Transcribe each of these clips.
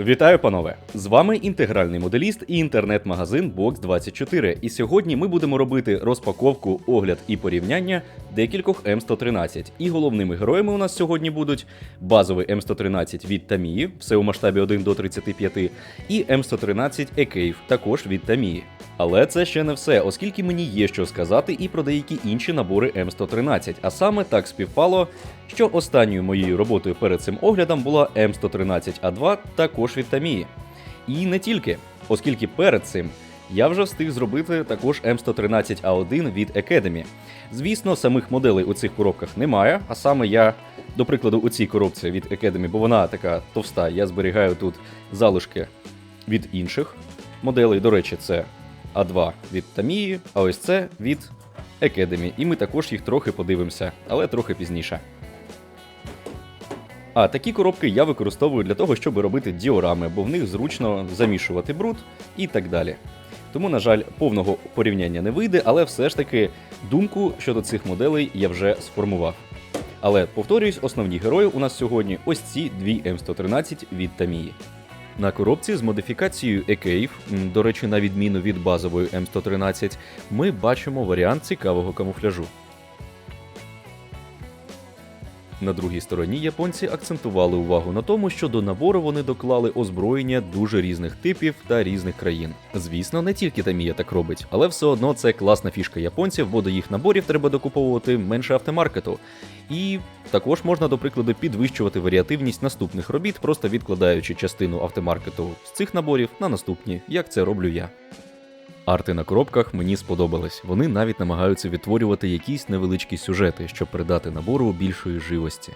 Вітаю, панове! З вами інтегральний моделіст і інтернет-магазин Box24. І сьогодні ми будемо робити розпаковку, огляд і порівняння декількох М113. І головними героями у нас сьогодні будуть базовий М113 від Tamiya, все у масштабі 1 до 35, і М113 Екейв, також від Tamiya. Але це ще не все, оскільки мені є що сказати і про деякі інші набори М113. А саме так співпало, що останньою моєю роботою перед цим оглядом була М113А2, також від Tamiya. І не тільки, оскільки перед цим я вже встиг зробити також М113А1 від Academy. Звісно, самих моделей у цих коробках немає, а саме я, до прикладу, у цій коробці від Academy, бо вона така товста, я зберігаю тут залишки від інших моделей. До речі, це А2 від Tamiya, а ось це від Academy. І ми також їх трохи подивимося, але трохи пізніше. А такі коробки я використовую для того, щоб робити діорами, бо в них зручно замішувати бруд і так далі. Тому, на жаль, повного порівняння не вийде, але все ж таки думку щодо цих моделей я вже сформував. Але повторюсь, основні герої у нас сьогодні ось ці дві М113 від Tamiya. На коробці з модифікацією Екейв, до речі, на відміну від базової М113, ми бачимо варіант цікавого камуфляжу. На другій стороні японці акцентували увагу на тому, що до набору вони доклали озброєння дуже різних типів та різних країн. Звісно, не тільки Тамія так робить, але все одно це класна фішка японців, бо до їх наборів треба докуповувати менше автомаркету. І також можна, до прикладу, підвищувати варіативність наступних робіт, просто відкладаючи частину автомаркету з цих наборів на наступні, як це роблю я. Арти на коробках мені сподобались. Вони навіть намагаються відтворювати якісь невеличкі сюжети, щоб придати набору більшої живості.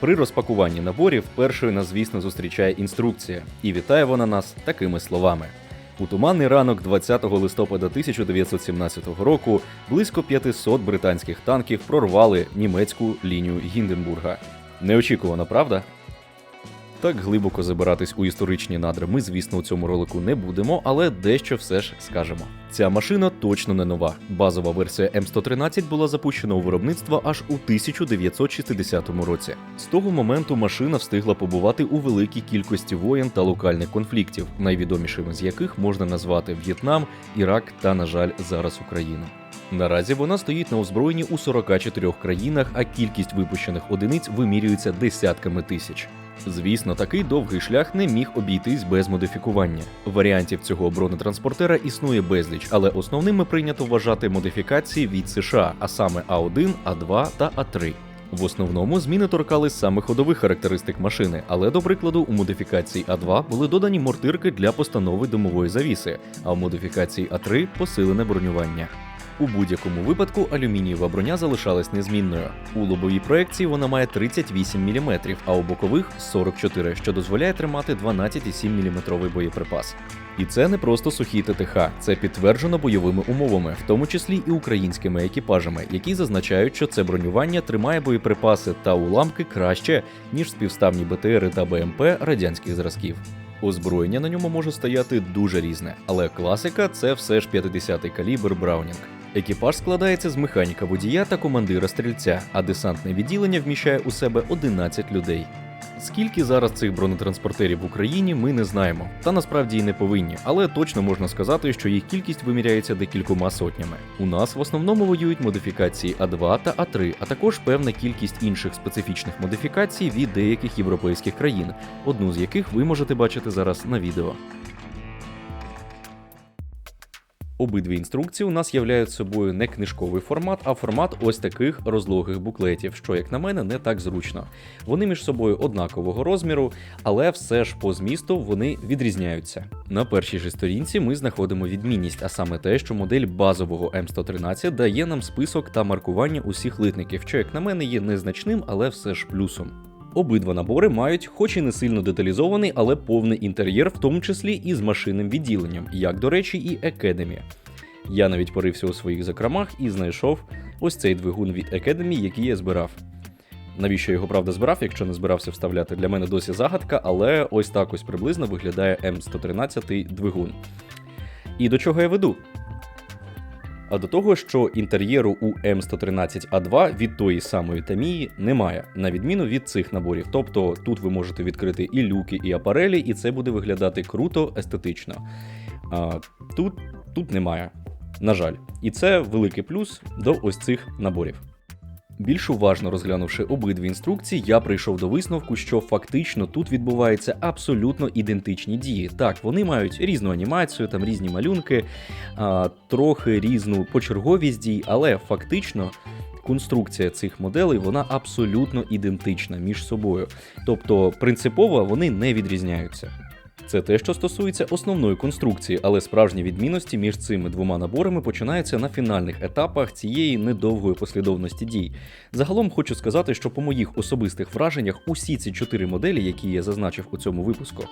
При розпакуванні наборів першою нас, звісно, зустрічає інструкція, і вітає вона нас такими словами. У туманний ранок 20 листопада 1917 року близько 500 британських танків прорвали німецьку лінію Гінденбурга. Неочікувано, правда? Так глибоко забиратись у історичні надри ми, звісно, у цьому ролику не будемо, але дещо все ж скажемо. Ця машина точно не нова. Базова версія М113 була запущена у виробництво аж у 1960 році. З того моменту машина встигла побувати у великій кількості воєн та локальних конфліктів, найвідомішими з яких можна назвати В'єтнам, Ірак та, на жаль, зараз Україну. Наразі вона стоїть на озброєнні у 44 країнах, а кількість випущених одиниць вимірюється десятками тисяч. Звісно, такий довгий шлях не міг обійтись без модифікування. Варіантів цього бронетранспортера існує безліч, але основними прийнято вважати модифікації від США, а саме А1, А2 та А3. В основному зміни торкались саме ходових характеристик машини, але до прикладу, у модифікації А2 були додані мортирки для постанови димової завіси, а в модифікації А3 посилене бронювання. У будь-якому випадку алюмінієва броня залишалась незмінною. У лобовій проекції вона має 38 мм, а у бокових 44, що дозволяє тримати 12,7 мм боєприпас. І це не просто сухі ТТХ, це підтверджено бойовими умовами, в тому числі і українськими екіпажами, які зазначають, що це бронювання тримає боєприпаси та уламки краще, ніж співставні БТРи та БМП радянських зразків. Озброєння на ньому може стояти дуже різне, але класика це все ж 50-й калібр Браунінг. Екіпаж складається з механіка водія та командира стрільця, а десантне відділення вміщає у себе 11 людей. Скільки зараз цих бронетранспортерів в Україні, ми не знаємо, та насправді і не повинні, але точно можна сказати, що їх кількість виміряється декількома сотнями. У нас в основному воюють модифікації А2 та А3, а також певна кількість інших специфічних модифікацій від деяких європейських країн, одну з яких ви можете бачити зараз на відео. Обидві інструкції у нас являють собою не книжковий формат, а формат ось таких розлогих буклетів, що, як на мене, не так зручно. Вони між собою однакового розміру, але все ж по змісту вони відрізняються. На першій же сторінці ми знаходимо відмінність, а саме те, що модель базового М113 дає нам список та маркування усіх литників, що, як на мене, є незначним, але все ж плюсом. Обидва набори мають, хоч і не сильно деталізований, але повний інтер'єр, в тому числі і з машинним відділенням, як до речі, і Academy. Я навіть порився у своїх закромах і знайшов ось цей двигун від Academy, який я збирав. Навіщо я його правда збирав, якщо не збирався вставляти? Для мене досі загадка, але ось так ось приблизно виглядає М113 двигун. І до чого я веду? А до того, що інтер'єру у М113А2 від тої самої Тамії немає, на відміну від цих наборів. Тобто тут ви можете відкрити і люки, і апарелі, і це буде виглядати круто, естетично. А тут, тут немає. На жаль, і це великий плюс до ось цих наборів. Більш уважно розглянувши обидві інструкції, я прийшов до висновку, що фактично тут відбуваються абсолютно ідентичні дії. Так, вони мають різну анімацію, там різні малюнки, трохи різну почерговість дій, але фактично. Конструкція цих моделей вона абсолютно ідентична між собою, тобто принципово вони не відрізняються. Це те, що стосується основної конструкції, але справжні відмінності між цими двома наборами починаються на фінальних етапах цієї недовгої послідовності дій. Загалом хочу сказати, що по моїх особистих враженнях усі ці чотири моделі, які я зазначив у цьому випуску,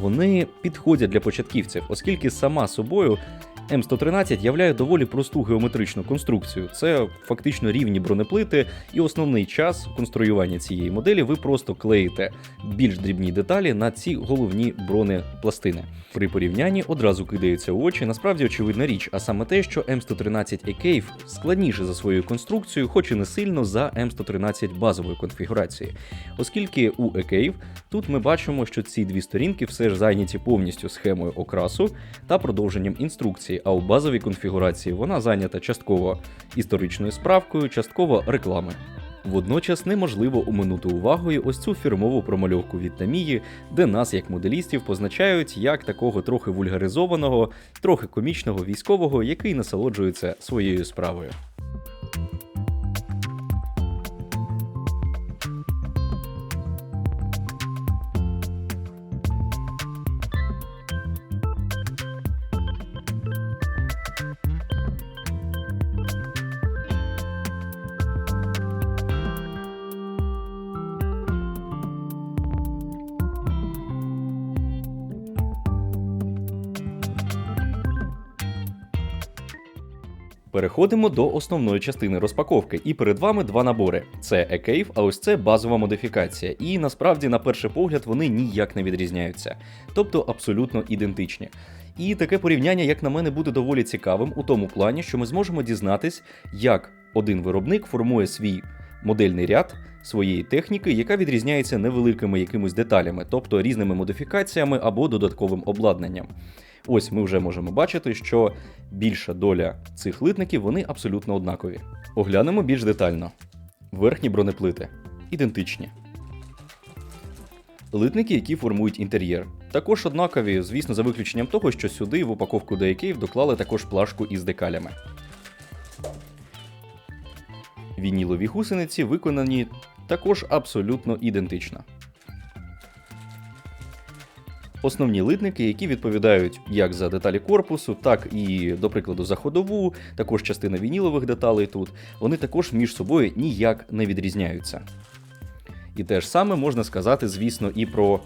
вони підходять для початківців, оскільки сама собою М113 являє доволі просту геометричну конструкцію. Це фактично рівні бронеплити, і основний час конструювання цієї моделі ви просто клеїте більш дрібні деталі на ці головні бронепластини. При порівнянні одразу кидається у очі насправді очевидна річ, а саме те, що М113 Екейв складніше за своєю конструкцією, хоч і не сильно за М113 базової конфігурації. Оскільки у Екейв тут ми бачимо, що ці дві сторінки все ж зайняті повністю схемою окрасу та продовженням інструкції, а у базовій конфігурації вона зайнята частково історичною справкою, частково реклами. Водночас неможливо оминути увагою ось цю фірмову промальовку від Тамії, де нас, як моделістів, позначають як такого трохи вульгаризованого, трохи комічного військового, який насолоджується своєю справою. Переходимо до основної частини розпаковки, і перед вами два набори: це Екейв, а ось це базова модифікація. І насправді, на перший погляд, вони ніяк не відрізняються, тобто абсолютно ідентичні. І таке порівняння, як на мене, буде доволі цікавим у тому плані, що ми зможемо дізнатись, як один виробник формує свій модельний ряд своєї техніки, яка відрізняється невеликими якимись деталями, тобто різними модифікаціями або додатковим обладнанням. Ось ми вже можемо бачити, що більша доля цих литників вони абсолютно однакові. Оглянемо більш детально. Верхні бронеплити ідентичні. Литники, які формують інтер'єр. Також однакові, звісно, за виключенням того, що сюди в упаковку деяких доклали також плашку із декалями. Вінілові гусениці виконані також абсолютно ідентично. Основні литники, які відповідають як за деталі корпусу, так і, до прикладу, за ходову, також частина вінілових деталей тут, вони також між собою ніяк не відрізняються. І те ж саме можна сказати, звісно, і про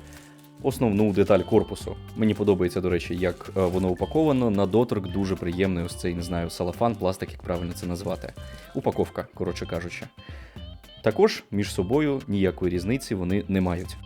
основну деталь корпусу. Мені подобається, до речі, як е, воно упаковано. На доторк дуже приємний ось цей, не знаю, салафан, пластик, як правильно це назвати. Упаковка, коротше кажучи. Також між собою ніякої різниці вони не мають.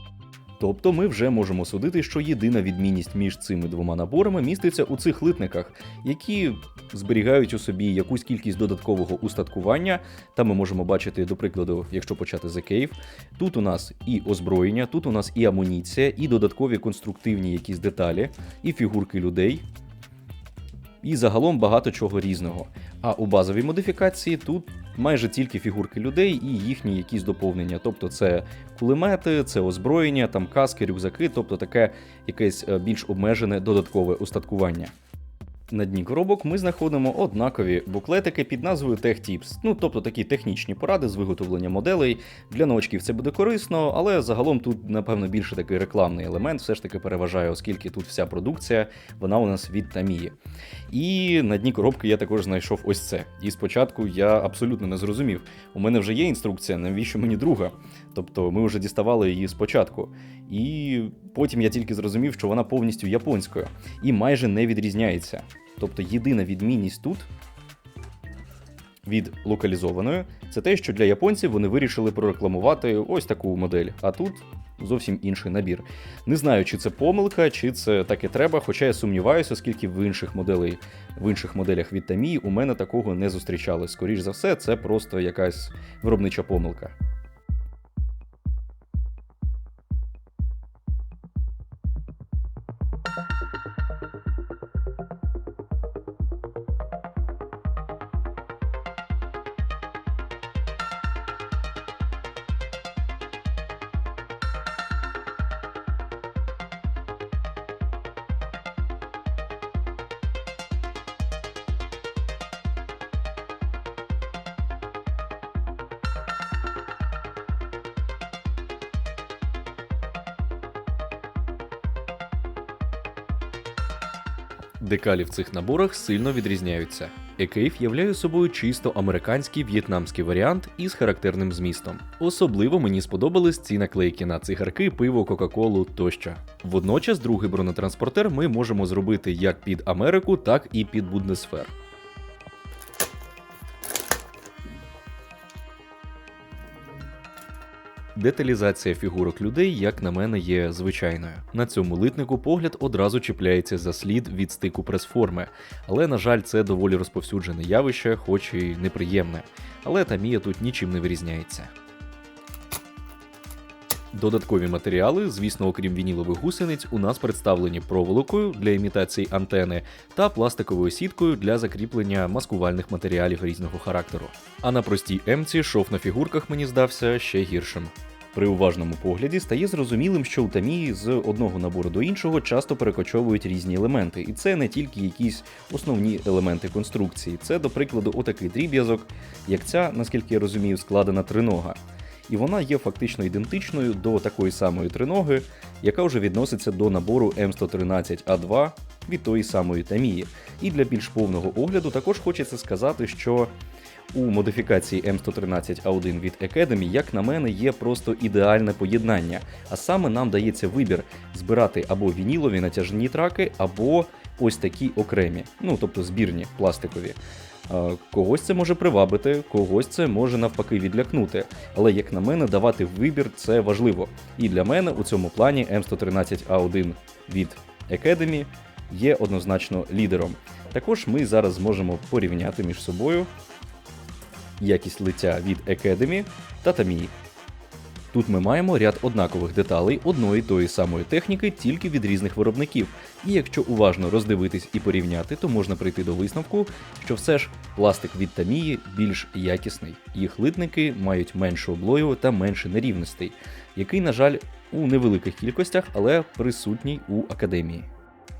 Тобто ми вже можемо судити, що єдина відмінність між цими двома наборами міститься у цих литниках, які зберігають у собі якусь кількість додаткового устаткування. Та ми можемо бачити, до прикладу, якщо почати за Кейв, тут у нас і озброєння, тут у нас і амуніція, і додаткові конструктивні якісь деталі, і фігурки людей. І загалом багато чого різного. А у базовій модифікації тут майже тільки фігурки людей і їхні якісь доповнення. Тобто це кулемети, це озброєння, там каски, рюкзаки, тобто таке якесь е, більш обмежене додаткове устаткування. На дні коробок ми знаходимо однакові буклетики під назвою Tech Tips, ну тобто такі технічні поради з виготовлення моделей. Для новачків це буде корисно, але загалом тут, напевно, більше такий рекламний елемент все ж таки переважає, оскільки тут вся продукція, вона у нас від Тамії. І на дні коробки я також знайшов ось це. І спочатку я абсолютно не зрозумів. У мене вже є інструкція, навіщо мені друга? Тобто ми вже діставали її спочатку. І потім я тільки зрозумів, що вона повністю японською і майже не відрізняється. Тобто єдина відмінність тут від локалізованої це те, що для японців вони вирішили прорекламувати ось таку модель. А тут зовсім інший набір. Не знаю, чи це помилка, чи це так і треба, хоча я сумніваюся, оскільки в інших моделей, в інших моделях від Tamiya у мене такого не зустрічали. Скоріш за все, це просто якась виробнича помилка. Декалі в цих наборах сильно відрізняються. Екейф являє собою чисто американський в'єтнамський варіант із характерним змістом. Особливо мені сподобались ці наклейки на цигарки, пиво, Кока-Колу тощо. Водночас другий бронетранспортер ми можемо зробити як під Америку, так і під Бундесфер. Деталізація фігурок людей, як на мене, є звичайною. На цьому литнику погляд одразу чіпляється за слід від стику пресформи, але, на жаль, це доволі розповсюджене явище, хоч і неприємне. Але Тамія тут нічим не вирізняється. Додаткові матеріали, звісно, окрім вінілових гусениць, у нас представлені проволокою для імітації антени та пластиковою сіткою для закріплення маскувальних матеріалів різного характеру. А на простій емці шов на фігурках мені здався ще гіршим. При уважному погляді стає зрозумілим, що у Тамії з одного набору до іншого часто перекочовують різні елементи, і це не тільки якісь основні елементи конструкції. Це, до прикладу, отакий дріб'язок, як ця, наскільки я розумію, складена тринога. І вона є фактично ідентичною до такої самої триноги, яка вже відноситься до набору М113А2 від тої самої Тамії. І для більш повного огляду також хочеться сказати, що у модифікації М113А1 від Academy, як на мене, є просто ідеальне поєднання. А саме нам дається вибір збирати або вінілові натяжні траки, або ось такі окремі, ну тобто збірні пластикові. Когось це може привабити, когось це може навпаки відлякнути. Але, як на мене, давати вибір це важливо. І для мене у цьому плані М113А1 від Academy є однозначно лідером. Також ми зараз зможемо порівняти між собою якість лиця від Academy та Tamiya. Тут ми маємо ряд однакових деталей одної тої самої техніки, тільки від різних виробників. І якщо уважно роздивитись і порівняти, то можна прийти до висновку, що все ж пластик від Тамії більш якісний. Їх литники мають меншу облою та менше нерівностей, який, на жаль, у невеликих кількостях, але присутній у академії.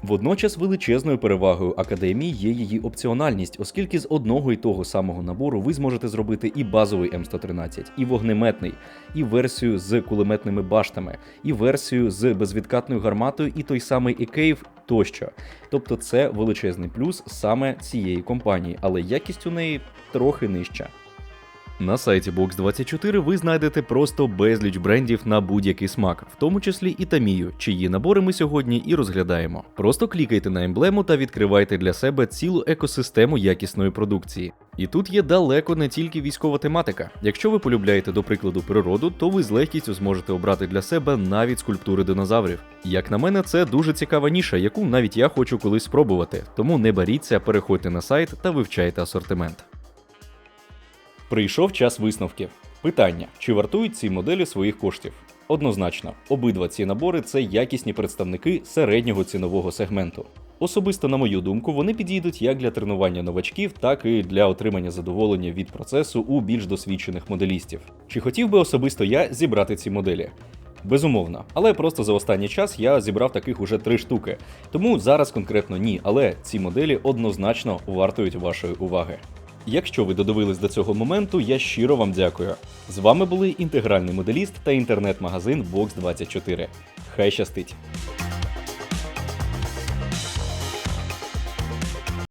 Водночас величезною перевагою академії є її опціональність, оскільки з одного і того самого набору ви зможете зробити і базовий М113, і вогнеметний, і версію з кулеметними баштами, і версію з безвідкатною гарматою, і той самий Екейв тощо. Тобто це величезний плюс саме цієї компанії, але якість у неї трохи нижча. На сайті Box24 ви знайдете просто безліч брендів на будь-який смак, в тому числі і Тамію, чиї набори ми сьогодні і розглядаємо. Просто клікайте на емблему та відкривайте для себе цілу екосистему якісної продукції. І тут є далеко не тільки військова тематика. Якщо ви полюбляєте, до прикладу, природу, то ви з легкістю зможете обрати для себе навіть скульптури динозаврів. Як на мене, це дуже цікава ніша, яку навіть я хочу колись спробувати. Тому не боріться, переходьте на сайт та вивчайте асортимент. Прийшов час висновків. Питання: чи вартують ці моделі своїх коштів? Однозначно, обидва ці набори це якісні представники середнього цінового сегменту. Особисто, на мою думку, вони підійдуть як для тренування новачків, так і для отримання задоволення від процесу у більш досвідчених моделістів. Чи хотів би особисто я зібрати ці моделі? Безумовно, але просто за останній час я зібрав таких уже три штуки. Тому зараз конкретно ні, але ці моделі однозначно вартують вашої уваги. Якщо ви додивились до цього моменту, я щиро вам дякую. З вами були інтегральний моделіст та інтернет-магазин Box24. Хай щастить!